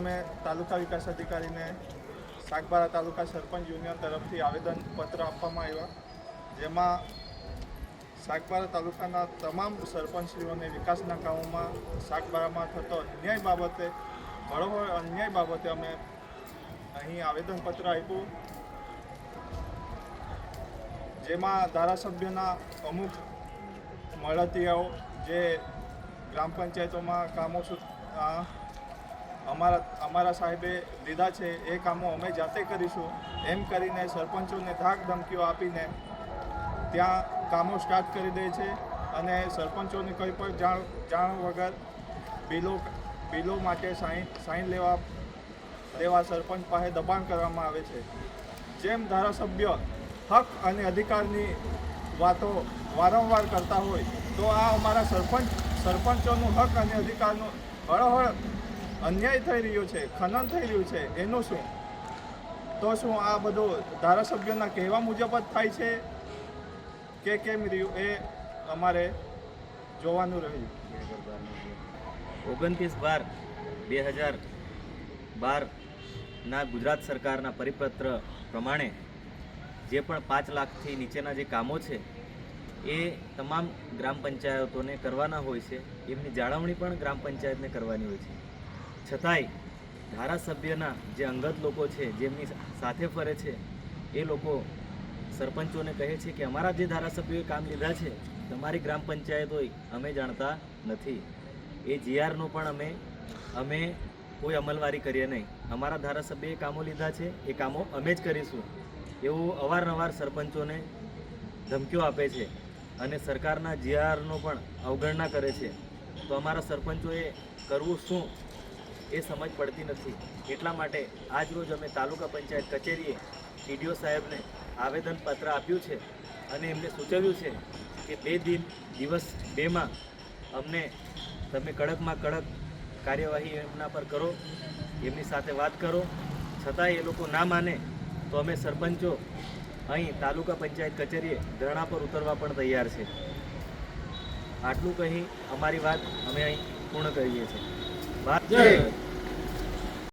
અમે તાલુકા વિકાસ અધિકારીને સાગબારા તાલુકા સરપંચ યુનિયન તરફથી આવેદન પત્ર આપવામાં આવ્યા. જેમાં સાગબારા તાલુકાના તમામ સરપંચશ્રીઓને વિકાસના કામોમાં સાગબારામાં થતો અન્યાય બાબતે બરોબર અન્યાય બાબતે અમે અહીં આવેદનપત્ર આપ્યું. જેમાં ધારાસભ્યના અમુક મળતિયાઓ જે ગ્રામ પંચાયતોમાં કામો અમારા અમારા સાહેબે લીધા છે, એ કામો અમે જાતે કરીશું. એમ કરીને સરપંચોને ધાક ધમકીઓ આપીને ત્યાં કામો સ્ટાર્ટ કરી દે છે અને સરપંચોની કોઈ પણ જાણ જાણ વગર બિલો બિલો માટે સાઈન સાઈન લેવા લેવા સરપંચ પાસે દબાણ કરવામાં આવે છે. જેમ ધારાસભ્ય હક અને અધિકારની વાતો વારંવાર કરતા હોય, તો આ અમારા સરપંચ, સરપંચોનું હક અને અધિકારનું હળહળ અન્યાય થઈ રહ્યો છે, ખનન થઈ રહ્યું છે, એનું શું? તો શું આ બધું ધારાસભ્યોના કહેવા મુજબ જ થાય છે કે કેમ રહ્યું એ અમારે જોવાનું રહ્યું? ઓગણત્રીસ બાર બે હજાર બારના ગુજરાત સરકારના પરિપત્ર પ્રમાણે જે પણ પાંચ લાખથી નીચેના જે કામો છે, એ તમામ ગ્રામ પંચાયતોને કરવાના હોય છે. એમની જાળવણી પણ ગ્રામ પંચાયતને કરવાની હોય છે. છતાંય ધારાસભ્યના જે અંગત લોકો છે જેમની સાથે ફરે છે, એ લોકો સરપંચોને કહે છે કે અમારા જે ધારાસભ્યોએ કામ લીધા છે, તમારી ગ્રામ પંચાયત હોય, અમે જાણતા નથી. એ જીઆરનો પણ અમે અમે કોઈ અમલવારી કરીએ નહીં. અમારા ધારાસભ્યએ કામો લીધા છે, એ કામો અમે જ કરીશું. એવું અવારનવાર સરપંચોને ધમકીઓ આપે છે અને સરકારના જીઆરનો પણ અવગણના કરે છે. તો અમારા સરપંચોએ કરવું શું? એ સમજ પડતી નથી. એટલા માટે આજ રોજ અમે તાલુકા પંચાયત કચેરીએ ટીડીઓ સાહેબને આવેદનપત્ર આપ્યું છે અને એમને સૂચવ્યું છે કે બે દિન, દિવસ, બેમાં અમને તમે કડકમાં કડક કાર્યવાહી એમના પર કરો, એમની સાથે વાત કરો. છતાં એ લોકો ના માને તો અમે સરપંચો અહીં તાલુકા પંચાયત કચેરીએ ધરણા પર ઉતરવા પણ તૈયાર છે. આટલું કહી અમારી વાત અમે અહીં પૂર્ણ કરીએ છીએ. ભારત